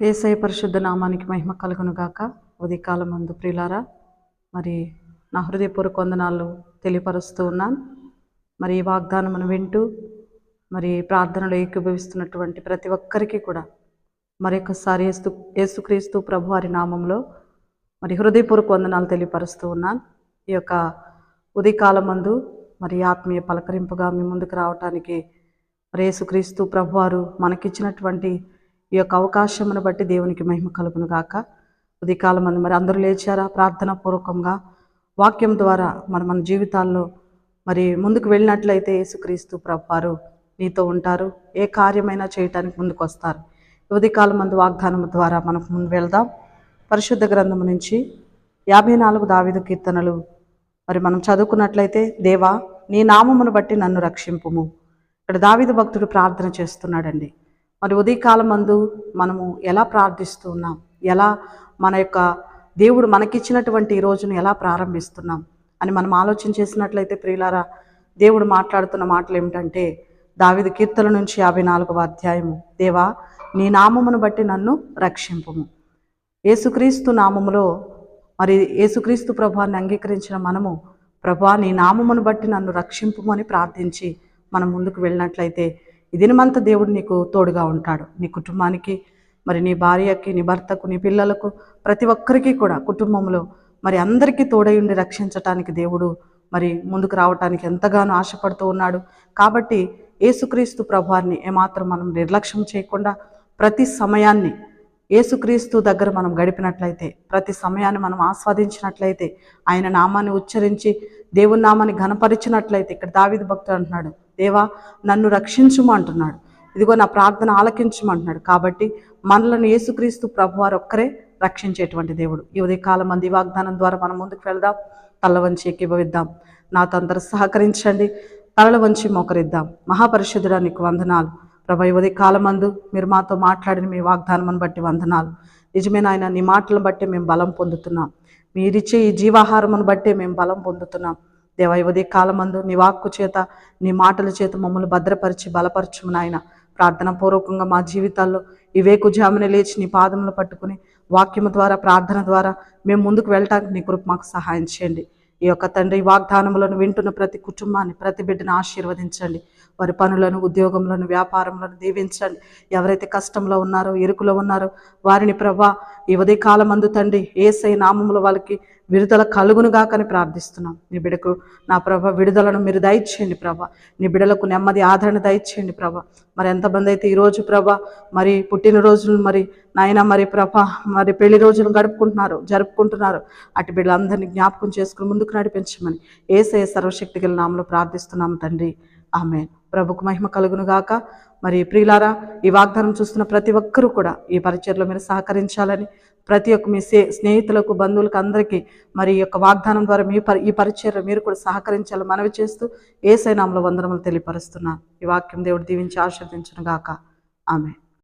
ఏసై పరిశుద్ధ నామానికి మహిమ కలుగును గాక. ఉదయకాలం మందు ప్రిలారా మరి నా హృదయపూర్వక వందనాలు తెలియపరుస్తూ ఉన్నాను. మరి ఈ వాగ్దానమును వింటూ మరి ప్రార్థనలో ఏకీభవిస్తున్నటువంటి ప్రతి ఒక్కరికి కూడా మరొకసారి ఏసు యేసుక్రీస్తు ప్రభు వారి నామంలో మరి హృదయపూర్వక వందనాలు తెలియపరుస్తూ ఉన్నాను. ఈ యొక్క ఉదయకాలం మందు మరి ఆత్మీయ పలకరింపుగా మీ ముందుకు రావటానికి మరి యేసుక్రీస్తు ప్రభువారు మనకిచ్చినటువంటి ఈ యొక్క అవకాశమును బట్టి దేవునికి మహిమ కలుగును గాక. ఉదయకాలం మంది మరి అందరూ లేచారా? ప్రార్థన పూర్వకంగా వాక్యం ద్వారా మరి మన జీవితాల్లో మరి ముందుకు వెళ్ళినట్లయితే యేసుక్రీస్తు ప్రభువారు నీతో ఉంటారు. ఏ కార్యమైనా చేయటానికి ముందుకు వస్తారు. ఉదయకాలం మందు వాగ్దానం ద్వారా మనకు ముందు వెళ్దాం. పరిశుద్ధ గ్రంథము నుంచి యాభై నాలుగు దావిదు కీర్తనలు మరి మనం చదువుకున్నట్లయితే దేవా నీ నామమును బట్టి నన్ను రక్షింపుము. ఇక్కడ దావిదు భక్తుడు ప్రార్థన చేస్తున్నాడండి. మరి ఉదయకాలం మందు మనము ఎలా ప్రార్థిస్తూ ఉన్నాం ఎలా మన యొక్క దేవుడు మనకిచ్చినటువంటి ఈ రోజును ఎలా ప్రారంభిస్తున్నాం? అని మనం ఆలోచన చేసినట్లయితే ప్రియులారా దేవుడు మాట్లాడుతున్న మాటలు ఏమిటంటే దావిద కీర్తన నుంచి యాభై నాలుగవ అధ్యాయము. దేవా నీ నామమును బట్టి నన్ను రక్షింపుము. యేసుక్రీస్తు నామములో మరి యేసుక్రీస్తు ప్రభాన్ని అంగీకరించిన మనము ప్రభా నీ నామమును బట్టి నన్ను రక్షింపుమని ప్రార్థించి మనం ముందుకు వెళ్ళినట్లయితే ఈ దినమంతా దేవుడు నీకు తోడుగా ఉంటాడు. నీ కుటుంబానికి మరి నీ భార్యకి నీ భర్తకు నీ పిల్లలకు ప్రతి ఒక్కరికి కూడా కుటుంబంలో మరి అందరికీ తోడై ఉండి రక్షించటానికి దేవుడు మరి ముందుకు రావటానికి ఎంతగానో ఆశపడుతూ ఉన్నాడు. కాబట్టి యేసుక్రీస్తు ప్రభువారిని ఏమాత్రం మనం నిర్లక్ష్యం చేయకుండా ప్రతి సమయాన్ని యేసుక్రీస్తు దగ్గర మనం గడిపినట్లయితే ప్రతి సమయాన్ని మనం ఆస్వాదించినట్లయితే ఆయన నామాన్ని ఉచ్చరించి దేవుని నామాన్ని ఘనపరిచినట్లయితే ఇక్కడ దావిది భక్తుడు అంటున్నాడు దేవా నన్ను రక్షించుము అంటున్నాడు. ఇదిగో నా ప్రార్థన ఆలకించమంటున్నాడు కాబట్టి మనలను యేసుక్రీస్తు ప్రభువారు ఒక్కరే రక్షించేటువంటి దేవుడు. ఈ ఉదయకాలం మంది వాగ్దానం ద్వారా మనం ముందుకు వెళ్దాం తల్ల వంచి ఎక్కిభవిద్దాం నాతో అందరూ సహకరించండి తలల వంచి మోకరిద్దాం. మహాపరిశుద్ధుడా నీకు వందనాలు. ప్రభా ఈ ఉదయ కాలమందు మీరు మాతో మాట్లాడిన మీ వాగ్దానమును బట్టి వందనాలు. నిజమే నాయన నీ మాటలను బట్టి మేము బలం పొందుతున్నాం. మీరిచ్చే ఈ జీవాహారమును బట్టి మేము బలం పొందుతున్నాం. దేవా ఈ ఉదయ కాలమందు నీ వాక్కు చేత నీ మాటల చేత మమ్మల్ని భద్రపరిచి బలపరచుము నాయన. ప్రార్థన పూర్వకంగా మా జీవితాల్లో ఇవేకు జామున లేచి నీ పాదములు పట్టుకుని వాక్యము ద్వారా ప్రార్థన ద్వారా మేము ముందుకు వెళ్ళటానికి నీ కృప మాకు సహాయం చేయండి. ఈ యొక్క తండ్రి వాగ్దానములను వింటున్న ప్రతి కుటుంబాన్ని ప్రతి బిడ్డను ఆశీర్వదించండి. వారి పనులను ఉద్యోగములను వ్యాపారములను దీవించండి. ఎవరైతే కష్టంలో ఉన్నారో ఇరుకులో ఉన్నారో వారిని ప్రభా ఈ ఉదయకాలం అందు తండ్రి ఏసై నామములు వాళ్ళకి విడుదల కలుగునుగాకని ప్రార్థిస్తున్నాం. నీ బిడకు నా ప్రభ విడుదలను మీరు దయచేయండి ప్రభ నీ బిడలకు నెమ్మది ఆదరణ దయచేయండి ప్రభ మరి ఎంతమంది అయితే ఈరోజు ప్రభ మరి పుట్టినరోజులు మరి నాయన మరి ప్రభ మరి పెళ్ళి రోజులు గడుపుకుంటున్నారు జరుపుకుంటున్నారు అటు బిడ్డలందరినీ జ్ఞాపకం చేసుకుని ముందుకు నడిపించమని ఏసే సర్వశక్తి గల నామలో ప్రార్థిస్తున్నాం తండ్రి. ఆమె ప్రభుకు మహిమ కలుగును గాక. మరి ప్రియులారా ఈ వాగ్దానం చూస్తున్న ప్రతి ఒక్కరూ కూడా ఈ పరిచయలో మీరు సహకరించాలని ప్రతి ఒక్క మీ స్నేహితులకు బంధువులకు అందరికీ మరి ఈ యొక్క వాగ్దానం ద్వారా మీ పరి ఈ పరిచయలో మీరు కూడా సహకరించాలని మనవి చేస్తూ ఏ వందనములు తెలియపరుస్తున్నాను. ఈ వాక్యం దేవుడు దీవించి ఆశీర్దించను గాక. ఆమె